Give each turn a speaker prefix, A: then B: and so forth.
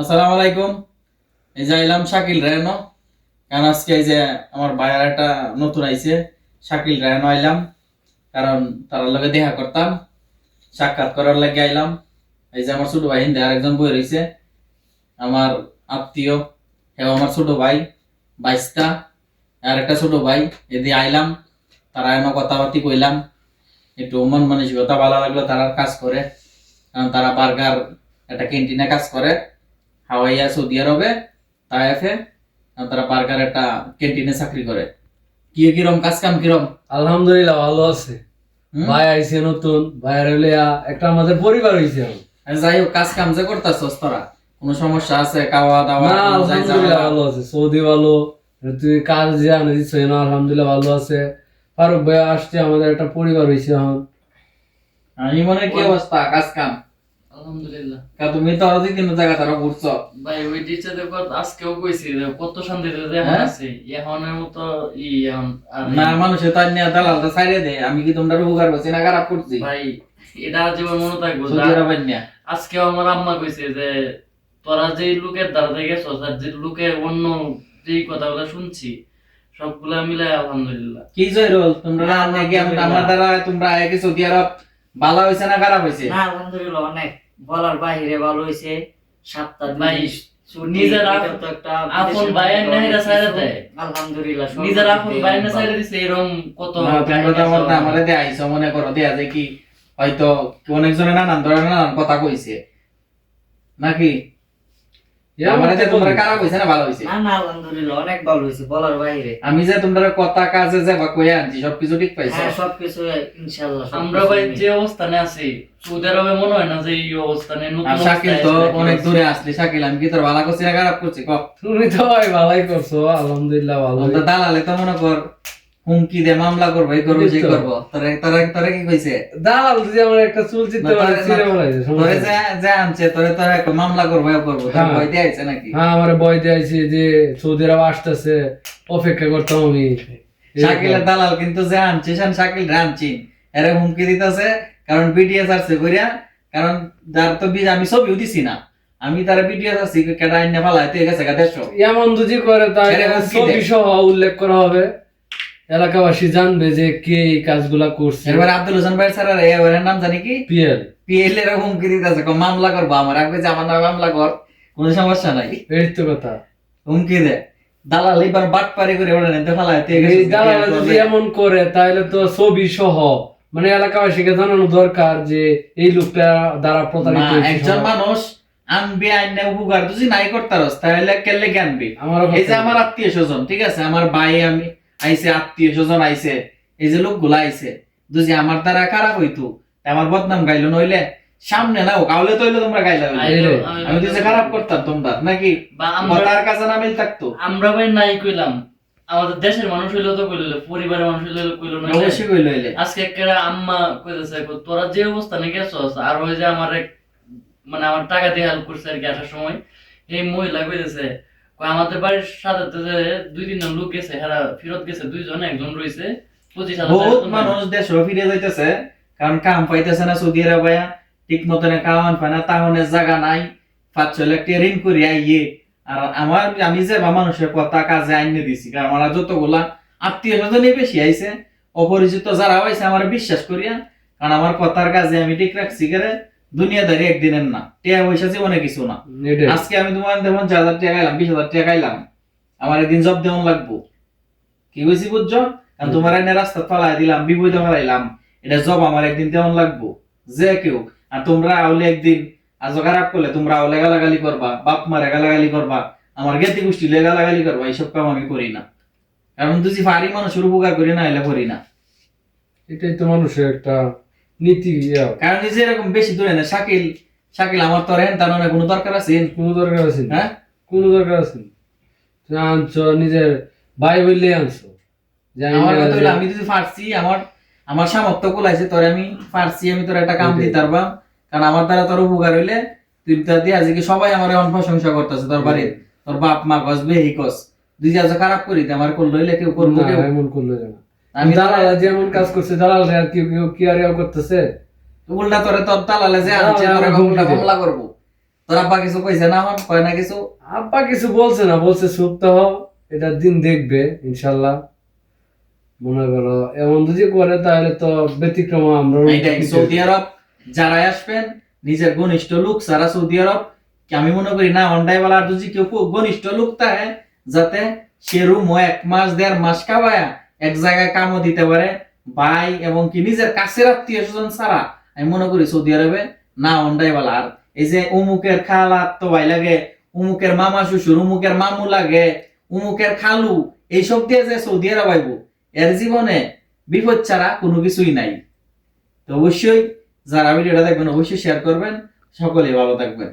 A: আসসালামু আলাইকুম। এই যে আইলাম শাকিল রায়নো কারণ আজকে এই যে আমার ভাইয়ার একটা নতুন আইছে, শাকিল রায়নো আইলাম। কারণ তার লগে দেখা করতাম, সাক্ষাৎ করার লাগে আইলাম। এই যে আমার ছোট ভাই হিন্দে আরেকজন বই রয়েছে আমার আত্মীয় এবং আমার ছোট ভাই, বাইশটা। আর একটা ছোট ভাই এদি আইলাম। তারা এনে কথাবার্তি কইলাম। একটু মন মানসিকতা ভালো লাগল তারা কাজ করে। কারণ তারা বার্গার, একটা ক্যান্টিনে কাজ করে। হাওয়াইয়া সৌদি আরবে তাইফে তারা বার্গার একটা ক্যান্টিনে চাকরি করে। কি কিরম কাজ কাম কিরম?
B: আলহামদুলিল্লাহ ভালো আছে। ভাই আইছে নতুন ভাইয়ের হইলে একটা আমাদের পরিবার হইছে
A: যাই হোক কাজ কাম যে করতেছস তোরা কোনো সমস্যা আছে? খাওয়া দাওয়া
B: না আলহামদুলিল্লাহ ভালো আছে। সৌদি ভালো তুই কাজ যে আনে দিচ্ছ না আলহামদুলিল্লাহ ভালো আছে। ফারুক ভাই আসছে আমাদের একটা পরিবার হইছে এখন।
A: আমি মনে কি অবস্থা কাজ কাম?
C: আলহামদুলিল্লাহ।
A: কা তুমি তো আরও তিন জায়গা তারা ঘুরছো।
C: ভাই ওই টিচারদের কথা আজকেও কইছি কত শান্তিতে যে এখন
A: হ্যাঁ?
C: আছে এখনের মতো ই
A: না মানুষে তো নিয়ে দালালটা ছাইড়ে দে আমি কি তোমরা উপকার করছি না খারাপ করছি?
C: ভাই এটা জীবন মনে থাকব
A: সৌদি
C: যা-
A: আরবের নিয়ে।
C: আজকেও আমার আম্মা কইছে যে তোরা যে লোকের দ্বারা থেকে গেছস আর যে লোকের অন্য যে কথাগুলো শুনছি সবগুলা মিলাই আলহামদুলিল্লাহ।
A: কি জয় রোল তোমরা আমার দ্বারা তোমরা সৌদি আরব ভালো হয়েছে না খারাপ হয়েছে?
D: না আলহামদুলিল্লাহ অনেক। বলার বাইরে ভালো হয়েছে সাতটা বাইশ
C: নিজের আপন নেহেরা। দেয়।
D: আলহামদুলিল্লাহ
C: নিজের আপন দিছে এরকম কত
A: কথা বলতে আমারে মনে করো দেয়া যায় কি হয়তো অনেকজনে নানান ধরনের নানান কথা কইছে নাকি আমি যে তোমরা কথা কাজে যে বা আনছি সবকিছু ঠিক পাইছো?
D: হ্যাঁ সবকিছু ইনশাআল্লাহ
C: আমরা ভাই যে অবস্থানে আছি আরবে মনে হয় না যে এই অবস্থানে নতুন
A: শাকিল তো অনেক দূরে আসলি শাকিল আমি কি তোর ভালো করছি না খারাপ করছি?
B: তুমি তো ভাই ভালোই করছ আলহামদুলিল্লাহ ভালো
A: দালালে তো মনে কর হুমকি দে মামলা করব এই করব
B: তো।
A: করব। তোরে তোরে তোরে কি কইছে?
B: দালাল যে আমার একটা চুল চিনতে পারে
A: তোরে যে আনছে তোরে তোরে এক মামলা করব এ করব। তোর
B: হ্যাঁ।
A: ভয় দিয়ে আইছে নাকি?
B: হ্যাঁ আমার বয় দিয়েছে যে সৌদি আরব আসতেছে অপেক্ষা করতাম আমি।
A: শাকিলের দালাল কিন্তু যে আনছে সেন শাকিল রে আনছি। এরে হুমকি দিতেছে কারণ বিডিএস আসছে কইরা কারণ যার তো বীজ আমি ছবিও দিছি না। আমি তার বিডিএস আসছি কেটা আইনে ফালাই তুই গেছে গা
B: এমন দুজি করে তাই ছবি সহ উল্লেখ করা হবে। এলাকাবাসী জানবে যে কে এই কাজগুলা করছে।
A: এবার আব্দুল হোসেন ভাই স্যার এর নাম জানি কি?
B: পিএল।
A: পিএল এর হুমকি দিতেছে কো মামলা করব আমার। আগে যে আমার নামে মামলা কর কোনো সমস্যা নাই।
B: এই তো কথা।
A: হুমকি দে। দালাল এবার বাট পারি করে ওটা নিতে তুই
B: এই দালাল যদি এমন করে তাহলে তো ছবি সহ মানে এলাকাবাসীকে জানানো দরকার যে এই লোকটা দ্বারা প্রতারিত
A: একজন মানুষ আনবে আইনে উপকার। যদি নাই করতারস তাহলে কেলে আনবে?
B: আমারও
A: এই যে আমার আত্মীয় স্বজন ঠিক আছে? আমার ভাই আমি আইছে আত্মীয় স্বজন আইসে এই যে লোকগুলা আইসে যদি আমার দ্বারা খারাপ হইতো আমার বদনাম গাইলো নইলে সামনে না কাউলে তো হইলে তোমরা গাইলা হইলে। আমি তো খারাপ করতাম তোমরা নাকি? কথার কাছে না মিল থাকতো।
C: আমরা ভাই নাই কইলাম। আমাদের দেশের মানুষ হইলেও তো কইল পরিবারের মানুষ হইলেও কইল না
A: অবশ্যই কইলো হইলে।
C: আজকে একটা আম্মা কইতেছে তোরা যে অবস্থানে গেছস আর ওই যে আমার এক মানে আমার টাকা দিয়ে হেল্প করছে আর কি আসার সময় এই মহিলা কইতেছে কই, আমাদের বাড়ির সাথে দুই তিনজন লোক গেছে হেরা ফেরত গেছে দুইজন একজন রইছে পঁচিশ হাজার
A: বহুত। মানুষ। দেশ ফিরে যাইতেছে কারণ কাম পাইতেছে না সৌদি আরবে ঠিক মতন কামান পায় না তাহনের জায়গা নাই পাঁচ ছয় লাখ ঋণ করি আইয়ে। আর আমার আমি যে বা মানুষের কথা কাজে আইনে দিছি কারণ আমার যতগুলা আত্মীয় স্বজনই বেশি আইছে অপরিচিত যারা হয়েছে আমার বিশ্বাস করিয়া কারণ আমার কথার কাজে আমি ঠিক রাখছি করে দুনিয়াদারি একদিনের না। টিয়া পয়সা জীবনে কিছু না। আজকে আমি তোমার দেখুন চার হাজার টাকা খাইলাম বিশ হাজার টাকা খাইলাম। আমার একদিন জব দেওয়ান লাগবো। কি হয়েছি বুঝছ? কারণ তোমার এনে রাস্তা ফালাই দিলাম বিপদে ফালাইলাম। এটা জব আমার একদিন দেওয়ান লাগবো। যে কেউ। আর তোমরা আউলে একদিন আজ খারাপ করলে তোমরা আউলে গালাগালি করবা বাপ মারে গালাগালি করবা আমার গেতি গোষ্ঠী লে গালাগালি করবা এইসব কাম আমি করি না। কারণ তুই ফারি মানুষের উপকার করি না এলে করি না।
B: এটাই তো মানুষের একটা নীতি।
A: কারণ যে এরকম বেশি দূরে না শাকিল শাকিল আমার তো হেন তার কোনো দরকার আছে?
B: কোনো দরকার আছে
A: হ্যাঁ?
B: কোনো দরকার আছে আনছো নিজের ভাই বললে আনছো।
A: আমার কথা হলো আমি যদি পারছি আমার আমার সামর্থ্য কুলাইছে তোর আমি পারছি আমি তোর একটা কাম দিতে কারণ আমার দ্বারা তোর উপকার হইলে তুই তো দিয়ে আজকে সবাই আমার এখন প্রশংসা করতেছে তোর বাড়ির। তোর বাপ মা কস বেহি কস। দুই যা খারাপ করি আমার করল হইলে কেউ করব
B: এমন করলে না।
A: আমি
B: দালাল যেমন কাজ করছে দালাল আর কি কেউ কি আর করতেছে?
A: উল্টা তোরে তোর তালালে যে আনছে তোরে উল্টা মামলা করব? তোর আব্বা কিছু কইছে না হন কয় না কিছু?
B: আব্বা কিছু বলছে না বলছে সপ্তাহ এটা দিন দেখবে ইনশাল্লাহ। মনে করো এমন যদি করে তাহলে তো ব্যতিক্রম আমরা
A: সৌদি আরব? যারাই আসবেন নিজের ঘনিষ্ঠ লোক সারা সৌদি আরব আমি মনে করি না অন্ডাইওয়ালার যদি কেউ ঘনিষ্ঠ লোক থাকে যাতে সে রুমও এক মাস দেড় মাস কাবায়া এক জায়গায় কামও দিতে পারে, ভাই এবং কি নিজের কাছের আত্মীয় স্বজন ছাড়া। আমি মনে করি সৌদি আরবে না অন্ডাইওয়ালা আর এই যে উমুকের খালা তো ভাই লাগে, উমুকের মামা শ্বশুর, উমুকের মামু লাগে, উমুকের খালু, এইসব দিয়ে যে সৌদি আরব আইব, এর জীবনে বিপদ ছাড়া কোনো কিছুই নাই। তো অবশ্যই যারা ভিডিওটা দেখবেন, অবশ্যই শেয়ার করবেন। সকলেই ভালো থাকবেন।